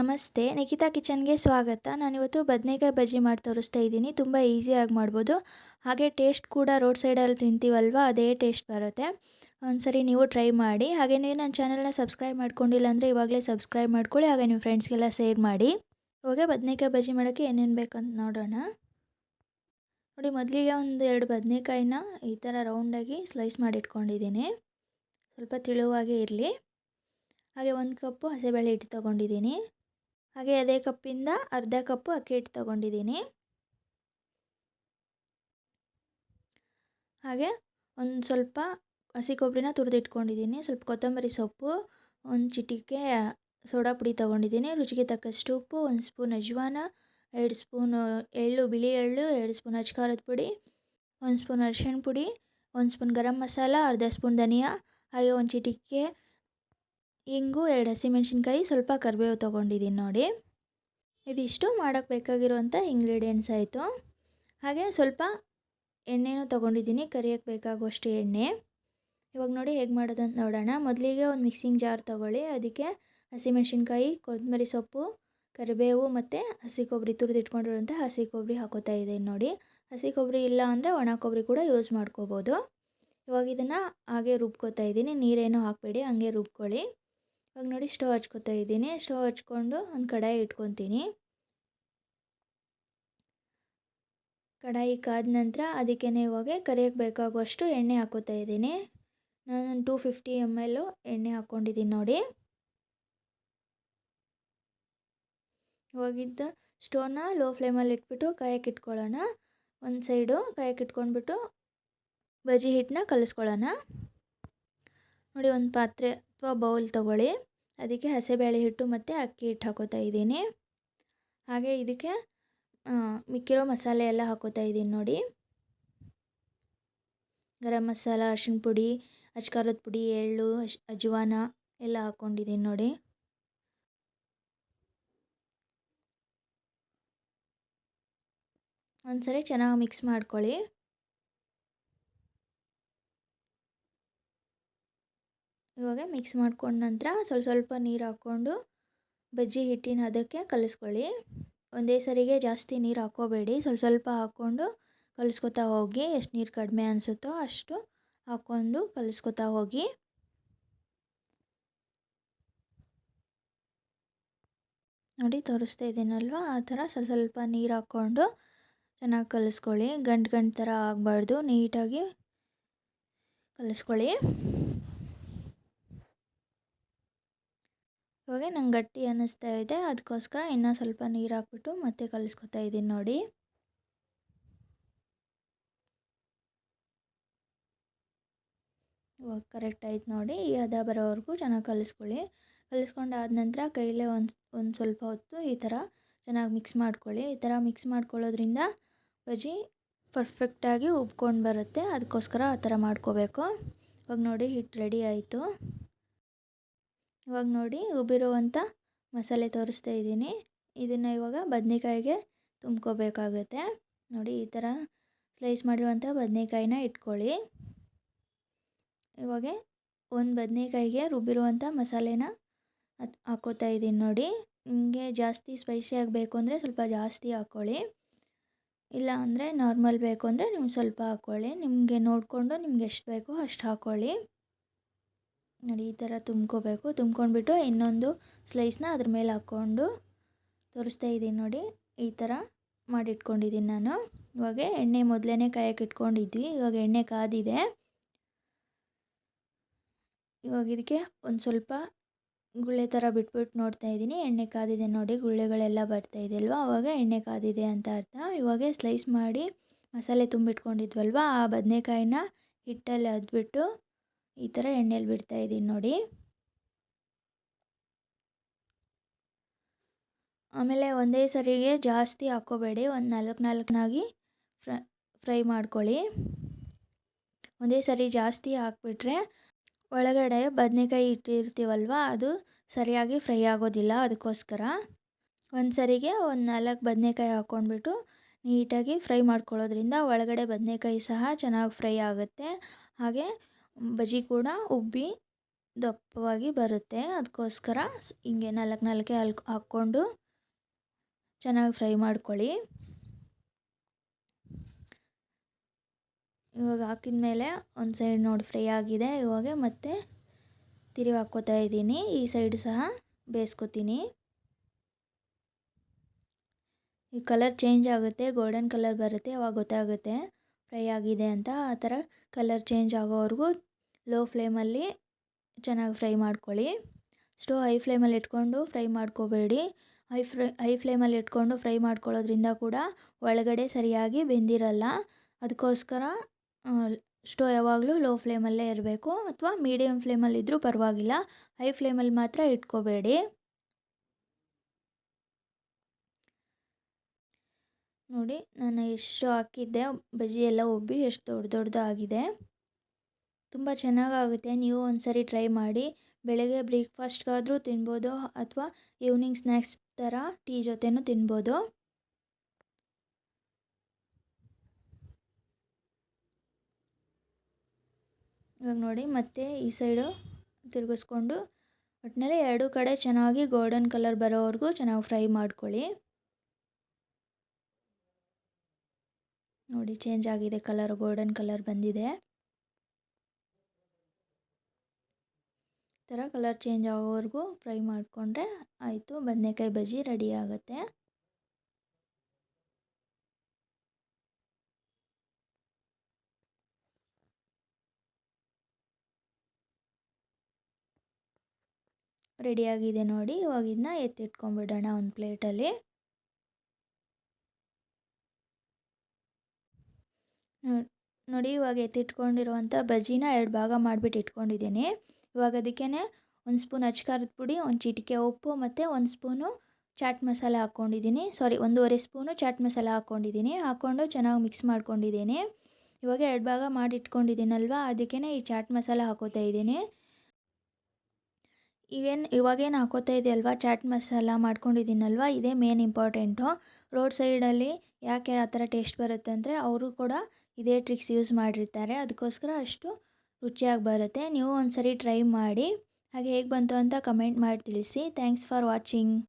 ನಮಸ್ತೆ, ನಿಖಿತಾ ಕಿಚನ್ಗೆ ಸ್ವಾಗತ. ನಾನಿವತ್ತು ಬದನೇಕಾಯಿ ಬಜ್ಜಿ ಮಾಡಿ ತೋರಿಸ್ತಾ ಇದ್ದೀನಿ. ತುಂಬ ಈಸಿಯಾಗಿ ಮಾಡ್ಬೋದು. ಹಾಗೆ ಟೇಸ್ಟ್ ಕೂಡ ರೋಡ್ ಸೈಡಲ್ಲಿ ತಿಂತೀವಲ್ವ, ಅದೇ ಟೇಸ್ಟ್ ಬರುತ್ತೆ. ಒಂದ್ಸರಿ ನೀವು ಟ್ರೈ ಮಾಡಿ. ಹಾಗೆ ನೀವು ನನ್ನ ಚಾನಲ್ನ ಸಬ್ಸ್ಕ್ರೈಬ್ ಮಾಡ್ಕೊಂಡಿಲ್ಲ ಅಂದರೆ ಇವಾಗಲೇ ಸಬ್ಸ್ಕ್ರೈಬ್ ಮಾಡ್ಕೊಳ್ಳಿ, ಹಾಗೆ ನಿಮ್ಮ ಫ್ರೆಂಡ್ಸ್ಗೆಲ್ಲ ಶೇರ್ ಮಾಡಿ. ಹೋಗಿ ಬದನೇಕಾಯಿ ಬಜ್ಜಿ ಮಾಡೋಕ್ಕೆ ಏನೇನು ಬೇಕಂತ ನೋಡೋಣ. ನೋಡಿ, ಮೊದಲಿಗೆ ಒಂದು ಎರಡು ಬದನೇಕಾಯಿನ ಈ ಥರ ರೌಂಡಾಗಿ ಸ್ಲೈಸ್ ಮಾಡಿ ಇಟ್ಕೊಂಡಿದ್ದೀನಿ ಸ್ವಲ್ಪ ತಿಳುವಾಗೇ ಇರಲಿ. ಹಾಗೆ ಒಂದು ಕಪ್ಪು ಹಸಿಬೇಳೆ ಹಿಟ್ಟು ತೊಗೊಂಡಿದ್ದೀನಿ. ಹಾಗೆ ಅದೇ ಕಪ್ಪಿಂದ ಅರ್ಧ ಕಪ್ಪು ಅಕ್ಕಿ ಹಿಟ್ಟು ತೊಗೊಂಡಿದ್ದೀನಿ. ಹಾಗೆ ಒಂದು ಸ್ವಲ್ಪ ಹಸಿ ಕೊಬ್ಬರಿನ ತುರಿದಿಟ್ಕೊಂಡಿದ್ದೀನಿ ಸ್ವಲ್ಪ ಕೊತ್ತಂಬರಿ ಸೊಪ್ಪು, ಒಂದು ಚಿಟಿಕೆ ಸೋಡಾ ಪುಡಿ ತೊಗೊಂಡಿದ್ದೀನಿ. ರುಚಿಗೆ ತಕ್ಕಷ್ಟು ಉಪ್ಪು, ಒಂದು ಸ್ಪೂನ್ ಅಜ್ವಾನ, ಎರಡು ಸ್ಪೂನು ಎಳ್ಳು, ಬಿಳಿ ಎಳ್ಳು, ಎರಡು ಸ್ಪೂನ್ ಅಚ್ಕಾರದ ಪುಡಿ, ಒಂದು ಸ್ಪೂನ್ ಅರಿಶಿಣ ಪುಡಿ, ಒಂದು ಸ್ಪೂನ್ ಗರಂ ಮಸಾಲ, ಅರ್ಧ ಸ್ಪೂನ್ ಧನಿಯಾ, ಹಾಗೆ ಒಂದು ಚಿಟಿಕೆ ಇಂಗು ಎರಡು ಹಸಿಮೆಣ್ಸಿನ್ಕಾಯಿ ಸ್ವಲ್ಪ ಕರಿಬೇವು ತೊಗೊಂಡಿದ್ದೀನಿ ನೋಡಿ. ಇದಿಷ್ಟು ಮಾಡೋಕ್ಕೆ ಬೇಕಾಗಿರುವಂಥ ಇಂಗ್ರೀಡಿಯೆಂಟ್ಸ್ ಆಯಿತು. ಹಾಗೆ ಸ್ವಲ್ಪ ಎಣ್ಣೆನೂ ತೊಗೊಂಡಿದ್ದೀನಿ ಕರಿಯೋಕ್ಕೆ ಬೇಕಾಗುವಷ್ಟು ಎಣ್ಣೆ. ಇವಾಗ ನೋಡಿ ಹೇಗೆ ಮಾಡೋದು ಅಂತ ನೋಡೋಣ. ಮೊದಲಿಗೆ ಒಂದು ಮಿಕ್ಸಿಂಗ್ ಜಾರ್ ತೊಗೊಳ್ಳಿ. ಅದಕ್ಕೆ ಹಸಿಮೆಣ್ಸಿನ್ಕಾಯಿ ಕೊತ್ತಂಬರಿ ಸೊಪ್ಪು, ಕರಿಬೇವು ಮತ್ತು ಹಸಿ ಕೊಬ್ಬರಿ ತುರಿದಿಟ್ಕೊಂಡಿರುವಂಥ ಹಸಿ ಕೊಬ್ಬರಿ ಹಾಕೋತಾ ಇದ್ದೀನಿ ನೋಡಿ. ಹಸಿ ಕೊಬ್ಬರಿ ಇಲ್ಲ ಅಂದರೆ ಒಣ ಕೊಬ್ಬರಿ ಕೂಡ ಯೂಸ್ ಮಾಡ್ಕೋಬೋದು. ಇವಾಗ ಇದನ್ನು ಹಾಗೆ ರುಬ್ಕೋತಾ ಇದ್ದೀನಿ. ನೀರೇನು ಹಾಕಬೇಡಿ, ಹಂಗೆ ರುಬ್ಕೊಳ್ಳಿ. ಇವಾಗ ನೋಡಿ ಸ್ಟವ್ ಹಚ್ಕೋತಾ ಇದ್ದೀನಿ. ಸ್ಟವ್ ಹಚ್ಕೊಂಡು ಒಂದು ಕಡಾಯಿ ಇಟ್ಕೊತೀನಿ. ಕಡಾಯಿ ಕಾದ ನಂತರ ಅದಕ್ಕೆ ಇವಾಗ ಕರಿಯಕ್ಕೆ ಬೇಕಾಗುವಷ್ಟು ಎಣ್ಣೆ ಹಾಕೋತಾ ಇದ್ದೀನಿ. ನಾನು ಟೂ ಫಿಫ್ಟಿ ಎಂ ಎಲ್ಲು ಎಣ್ಣೆ ಹಾಕ್ಕೊಂಡಿದ್ದೀನಿ ನೋಡಿ. ಇವಾಗಿದ್ದ ಸ್ಟೋವ್ನ ಲೋ ಫ್ಲೇಮಲ್ಲಿ ಇಟ್ಬಿಟ್ಟು ಕಾಯಕ್ಕೆ ಇಟ್ಕೊಳ್ಳೋಣ. ಒಂದು ಸೈಡು ಕಾಯಕ್ಕೆ ಇಟ್ಕೊಂಡ್ಬಿಟ್ಟು ಬಜ್ಜಿ ಹಿಟ್ಟನ್ನ ಕಲಿಸ್ಕೊಳ್ಳೋಣ. ನೋಡಿ ಒಂದು ಪಾತ್ರೆ ಅಥವಾ ಬೌಲ್ ತೊಗೊಳ್ಳಿ. ಅದಕ್ಕೆ ಹಸಿಬೇಳೆ ಹಿಟ್ಟು ಮತ್ತು ಅಕ್ಕಿ ಹಿಟ್ಟು ಹಾಕೋತಾ ಇದ್ದೀನಿ. ಹಾಗೆ ಇದಕ್ಕೆ ಮಿಕ್ಕಿರೋ ಮಸಾಲೆ ಎಲ್ಲ ಹಾಕೋತಾ ಇದ್ದೀನಿ ನೋಡಿ. ಗರಂ ಮಸಾಲ ಅರ್ಶಿನ ಪುಡಿ ಅಚ್ಕಾರದ ಪುಡಿ, ಎಳ್ಳು ಅಜ್ವಾನ ಎಲ್ಲ ಹಾಕ್ಕೊಂಡಿದ್ದೀನಿ ನೋಡಿ. ಒಂದ್ಸರಿ ಚೆನ್ನಾಗಿ ಮಿಕ್ಸ್ ಮಾಡ್ಕೊಳ್ಳಿ. ಇವಾಗ ಮಿಕ್ಸ್ ಮಾಡ್ಕೊಂಡ ನಂತರ ಸ್ವಲ್ಪ ಸ್ವಲ್ಪ ನೀರು ಹಾಕ್ಕೊಂಡು ಬಜ್ಜಿ ಹಿಟ್ಟಿನ ಅದಕ್ಕೆ ಕಲಿಸ್ಕೊಳ್ಳಿ. ಒಂದೇ ಸರಿಗೆ ಜಾಸ್ತಿ ನೀರು ಹಾಕ್ಕೋಬೇಡಿ. ಸ್ವಲ್ಪ ಸ್ವಲ್ಪ ಹಾಕ್ಕೊಂಡು ಕಲಿಸ್ಕೊತಾ ಹೋಗಿ ಎಷ್ಟು ನೀರು ಕಡಿಮೆ ಅನಿಸುತ್ತೋ ಅಷ್ಟು ಹಾಕ್ಕೊಂಡು ಕಲಿಸ್ಕೊತಾ ಹೋಗಿ. ನೋಡಿ ತೋರಿಸ್ತಾ ಇದ್ದೀನಲ್ವ ಆ ಥರ ಸ್ವಲ್ಪ ಸ್ವಲ್ಪ ನೀರು ಹಾಕ್ಕೊಂಡು ಚೆನ್ನಾಗಿ ಕಲಿಸ್ಕೊಳ್ಳಿ. ಗಂಟು ಗಂಟು ಥರ ಆಗಬಾರ್ದು. ನೀಟಾಗಿ ಕಲಿಸ್ಕೊಳ್ಳಿ. ಇವಾಗ ನಂಗೆ ಗಟ್ಟಿ ಅನ್ನಿಸ್ತಾ ಇದೆ. ಅದಕ್ಕೋಸ್ಕರ ಇನ್ನೂ ಸ್ವಲ್ಪ ನೀರು ಹಾಕ್ಬಿಟ್ಟು ಮತ್ತೆ ಕಲಿಸ್ಕೊತಾ ಇದ್ದೀನಿ ನೋಡಿ. ಇವಾಗ ಕರೆಕ್ಟ್ ಆಯ್ತು ನೋಡಿ. ಈ ಹದ ಬರೋವರೆಗೂ ಚೆನ್ನಾಗಿ ಕಲಿಸ್ಕೊಳ್ಳಿ. ಕಲಿಸ್ಕೊಂಡಾದ ನಂತರ ಕೈಲೇ ಒಂದು ಒಂದು ಸ್ವಲ್ಪ ಹೊತ್ತು ಈ ಥರ ಚೆನ್ನಾಗಿ ಮಿಕ್ಸ್ ಮಾಡ್ಕೊಳ್ಳಿ. ಈ ಥರ ಮಿಕ್ಸ್ ಮಾಡ್ಕೊಳ್ಳೋದ್ರಿಂದ ಬಜ್ಜಿ ಪರ್ಫೆಕ್ಟಾಗಿ ಉಬ್ಕೊಂಡು ಬರುತ್ತೆ. ಅದಕ್ಕೋಸ್ಕರ ಆ ಥರ ಮಾಡ್ಕೋಬೇಕು. ಇವಾಗ ನೋಡಿ ಹಿಟ್ಟು ರೆಡಿ ಆಯಿತು. ಇವಾಗ ನೋಡಿ ರುಬ್ಬಿರುವಂಥ ಮಸಾಲೆ ತೋರಿಸ್ತಾ ಇದ್ದೀನಿ. ಇದನ್ನು ಇವಾಗ ಬದನೆಕಾಯಿಗೆ ತುಂಬ್ಕೋಬೇಕಾಗುತ್ತೆ. ನೋಡಿ ಈ ಥರ ಸ್ಲೈಸ್ ಮಾಡಿರುವಂಥ ಬದನೇಕಾಯಿನ ಇಟ್ಕೊಳ್ಳಿ. ಇವಾಗ ಒಂದು ಬದನೆಕಾಯಿಗೆ ರುಬ್ಬಿರುವಂಥ ಮಸಾಲೆನ ಹಾಕೋತಾ ಇದ್ದೀನಿ ನೋಡಿ. ನಿಮಗೆ ಜಾಸ್ತಿ ಸ್ಪೈಸಿ ಆಗಬೇಕು ಅಂದರೆ ಸ್ವಲ್ಪ ಜಾಸ್ತಿ ಹಾಕ್ಕೊಳ್ಳಿ ಇಲ್ಲ ಅಂದರೆ ನಾರ್ಮಲ್ ಬೇಕು ಅಂದರೆ ನೀವು ಸ್ವಲ್ಪ ಹಾಕ್ಕೊಳ್ಳಿ ನಿಮಗೆ ನೋಡಿಕೊಂಡು ನಿಮ್ಗೆ ಎಷ್ಟು ಬೇಕೋ ಅಷ್ಟು ಹಾಕ್ಕೊಳ್ಳಿ ನೋಡಿ, ಈ ಥರ ತುಂಬ್ಕೋಬೇಕು. ತುಂಬ್ಕೊಂಡ್ಬಿಟ್ಟು ಇನ್ನೊಂದು ಸ್ಲೈಸ್ನ ಅದ್ರ ಮೇಲೆ ಹಾಕ್ಕೊಂಡು ತೋರಿಸ್ತಾ ಇದ್ದೀನಿ ನೋಡಿ, ಈ ಥರ ಮಾಡಿಟ್ಕೊಂಡಿದ್ದೀನಿ ನಾನು. ಇವಾಗ ಎಣ್ಣೆ ಮೊದಲೇ ಕಾಯಕ್ಕೆ ಇಟ್ಕೊಂಡಿದ್ವಿ, ಇವಾಗ ಎಣ್ಣೆ ಕಾದಿದೆ. ಇವಾಗ ಇದಕ್ಕೆ ಒಂದು ಸ್ವಲ್ಪ ಗುಳ್ಳೆ ಥರ ಬಿಟ್ಬಿಟ್ಟು ನೋಡ್ತಾ ಇದ್ದೀನಿ. ಎಣ್ಣೆ ಕಾದಿದೆ ನೋಡಿ, ಗುಳ್ಳೆಗಳೆಲ್ಲ ಬರ್ತಾ ಇದೆ ಅಲ್ವಾ? ಅವಾಗ ಎಣ್ಣೆ ಕಾದಿದೆ ಅಂತ ಅರ್ಥ. ಇವಾಗ ಸ್ಲೈಸ್ ಮಾಡಿ ಮಸಾಲೆ ತುಂಬಿಟ್ಕೊಂಡಿದ್ವಲ್ವ? ಆ ಬದನೆಕಾಯಿನ ಹಿಟ್ಟಲ್ಲಿ ಅದ್ಬಿಟ್ಟು ಈ ಥರ ಎಣ್ಣೆಲಿ ಬಿಡ್ತಾ ಇದ್ದೀನಿ ನೋಡಿ. ಆಮೇಲೆ ಒಂದೇ ಸರಿಗೆ ಜಾಸ್ತಿ ಹಾಕೋಬೇಡಿ ಒಂದು ನಾಲ್ಕು ನಾಲ್ಕನಾಗಿ ಫ್ರೈ ಫ್ರೈ ಮಾಡ್ಕೊಳ್ಳಿ. ಒಂದೇ ಸರಿ ಜಾಸ್ತಿ ಹಾಕ್ಬಿಟ್ರೆ ಒಳಗಡೆ ಬದನೆಕಾಯಿ ಇಟ್ಟಿರ್ತೀವಲ್ವ, ಅದು ಸರಿಯಾಗಿ ಫ್ರೈ ಆಗೋದಿಲ್ಲ ಅದಕ್ಕೋಸ್ಕರ. ಒಂದು ಸರಿಗೆ ಒಂದು ನಾಲ್ಕು ಬದನೆಕಾಯಿ ಹಾಕ್ಕೊಂಡ್ಬಿಟ್ಟು ನೀಟಾಗಿ ಫ್ರೈ ಮಾಡ್ಕೊಳ್ಳೋದ್ರಿಂದ ಒಳಗಡೆ ಬದನೆಕಾಯಿ ಸಹ ಚೆನ್ನಾಗಿ ಫ್ರೈ ಆಗುತ್ತೆ. ಹಾಗೆ ಬಜ್ಜಿ ಕೂಡ ಉಬ್ಬಿ ದಪ್ಪವಾಗಿ ಬರುತ್ತೆ. ಅದಕ್ಕೋಸ್ಕರ ಹಿಂಗೆ ನಾಲ್ಕು ನಾಲ್ಕೆ ಹಾಲ್ ಹಾಕ್ಕೊಂಡು ಚೆನ್ನಾಗಿ ಫ್ರೈ ಮಾಡ್ಕೊಳ್ಳಿ. ಇವಾಗ ಹಾಕಿದ ಮೇಲೆ ಒಂದು ಸೈಡ್ ನೋಡಿ ಫ್ರೈ ಆಗಿದೆ ಇವಾಗ ಮತ್ತೆ ತಿರುವಿ ಹಾಕ್ಕೋತಾ ಇದ್ದೀನಿ. ಈ ಸೈಡ್ ಸಹ ಬೇಯಿಸ್ಕೊತೀನಿ. ಈ ಕಲರ್ ಚೇಂಜ್ ಆಗುತ್ತೆ, ಗೋಲ್ಡನ್ ಕಲರ್ ಬರುತ್ತೆ, ಅವಾಗ ಗೊತ್ತಾಗುತ್ತೆ. ಫ್ರೈ ಆಗಿದೆ ಅಂತ ಆ ಥರ ಕಲರ್ ಚೇಂಜ್ ಆಗೋವರೆಗೂ ಲೋ ಫ್ಲೇಮಲ್ಲಿ ಚೆನ್ನಾಗಿ ಫ್ರೈ ಮಾಡ್ಕೊಳ್ಳಿ. ಸ್ಟೋ ಹೈ ಫ್ಲೇಮಲ್ಲಿ ಇಟ್ಕೊಂಡು ಫ್ರೈ ಮಾಡ್ಕೋಬೇಡಿ. ಹೈ ಫ್ರೈ, ಹೈ ಫ್ಲೇಮಲ್ಲಿ ಇಟ್ಕೊಂಡು ಫ್ರೈ ಮಾಡ್ಕೊಳ್ಳೋದ್ರಿಂದ ಕೂಡ ಒಳಗಡೆ ಸರಿಯಾಗಿ ಬೆಂದಿರಲ್ಲ. ಅದಕ್ಕೋಸ್ಕರ ಸ್ಟೋ ಯಾವಾಗಲೂ ಲೋ ಫ್ಲೇಮಲ್ಲೇ ಇರಬೇಕು. ಅಥವಾ ಮೀಡಿಯಮ್ ಫ್ಲೇಮಲ್ಲಿದ್ದರೂ ಪರವಾಗಿಲ್ಲ. ಹೈ ಫ್ಲೇಮಲ್ಲಿ ಮಾತ್ರ ಇಟ್ಕೋಬೇಡಿ. ನೋಡಿ ನಾನು ಎಷ್ಟು ಹಾಕಿದ್ದೆ ಬಜ್ಜಿ ಎಲ್ಲ ಒಬ್ಬಿ ಎಷ್ಟು ದೊಡ್ಡ ದೊಡ್ಡದು ಆಗಿದೆ ತುಂಬ ಚೆನ್ನಾಗಾಗುತ್ತೆ. ನೀವು ಒಂದ್ಸರಿ ಟ್ರೈ ಮಾಡಿ. ಬೆಳಗ್ಗೆ ಬ್ರೇಕ್ಫಾಸ್ಟ್ಗಾದರೂ ತಿನ್ಬೋದು ಅಥವಾ ಈವ್ನಿಂಗ್ ಸ್ನ್ಯಾಕ್ಸ್ ಥರ ಟೀ ಜೊತೆನೂ ತಿನ್ಬೋದು. ಇವಾಗ ನೋಡಿ ಮತ್ತೆ ಈ ಸೈಡು ತಿರುಗಿಸ್ಕೊಂಡು ಒಟ್ಟಿನಲ್ಲಿ ಎರಡು ಕಡೆ ಚೆನ್ನಾಗಿ ಗೋಲ್ಡನ್ ಕಲರ್ ಬರೋವರೆಗೂ ಚೆನ್ನಾಗಿ ಫ್ರೈ ಮಾಡ್ಕೊಳ್ಳಿ. ನೋಡಿ ಚೇಂಜ್ ಆಗಿದೆ ಕಲರ್ ಗೋಲ್ಡನ್ ಕಲರ್ ಬಂದಿದೆ. ಥರ ಕಲರ್ ಚೇಂಜ್ ಆಗೋವರೆಗೂ ಫ್ರೈ ಮಾಡಿಕೊಂಡ್ರೆ ಆಯಿತು, ಬದನೆಕಾಯಿ ಬಜ್ಜಿ ರೆಡಿ ಆಗುತ್ತೆ. ರೆಡಿಯಾಗಿದೆ ನೋಡಿ ಇವಾಗ ಇದನ್ನ ಎತ್ತಿಟ್ಕೊಂಡ್ಬಿಡೋಣ ಒಂದು ಪ್ಲೇಟಲ್ಲಿ ನೋಡಿ ಇವಾಗ ಎತ್ತಿಟ್ಕೊಂಡಿರುವಂಥ ಬಜ್ಜಿನ ಎರಡು ಭಾಗ ಮಾಡಿಬಿಟ್ಟು ಇಟ್ಕೊಂಡಿದ್ದೀನಿ. ಇವಾಗ ಅದಕ್ಕೇ ಒಂದು ಸ್ಪೂನ್ ಅಚ್ಕಾರದ ಪುಡಿ, ಒಂದು ಚಿಟಿಕೆ ಉಪ್ಪು ಮತ್ತು ಒಂದು ಸ್ಪೂನು ಚಾಟ್ ಮಸಾಲ ಹಾಕ್ಕೊಂಡಿದ್ದೀನಿ ಸಾರಿ, ಒಂದೂವರೆ ಸ್ಪೂನು ಚಾಟ್ ಮಸಾಲ ಹಾಕ್ಕೊಂಡಿದ್ದೀನಿ ಹಾಕ್ಕೊಂಡು ಚೆನ್ನಾಗಿ ಮಿಕ್ಸ್ ಮಾಡ್ಕೊಂಡಿದ್ದೀನಿ. ಇವಾಗ ಎರಡು ಭಾಗ ಮಾಡಿ ಇಟ್ಕೊಂಡಿದ್ದೀನಲ್ವ ಅದಕ್ಕೇ ಈ ಚಾಟ್ ಮಸಾಲ ಹಾಕೋತಾ ಇದ್ದೀನಿ. ಈಗೇನು, ಇವಾಗೇನು ಹಾಕೋತಾ ಇದೆ ಅಲ್ವಾ? ಚಾಟ್ ಮಸಾಲ ಮಾಡ್ಕೊಂಡಿದ್ದೀನಲ್ವ? ಇದೇ ಮೇನ್ ಇಂಪಾರ್ಟೆಂಟು ರೋಡ್ ಸೈಡಲ್ಲಿ ಯಾಕೆ ಆ ಥರ ಟೇಸ್ಟ್ ಬರುತ್ತೆ ಅಂದರೆ, ಅವರು ಕೂಡ ಇದೇ ಟ್ರಿಕ್ಸ್ ಯೂಸ್ ಮಾಡಿರ್ತಾರೆ. ಅದಕ್ಕೋಸ್ಕರ ಅಷ್ಟು ರುಚಿಯಾಗಿ ಬರುತ್ತೆ. ನೀವು ಒಂದು ಟ್ರೈ ಮಾಡಿ, ಹಾಗೆ ಹೇಗೆ ಬಂತು ಅಂತ ಕಮೆಂಟ್ ಮಾಡಿ ತಿಳಿಸಿ. Thanks for watching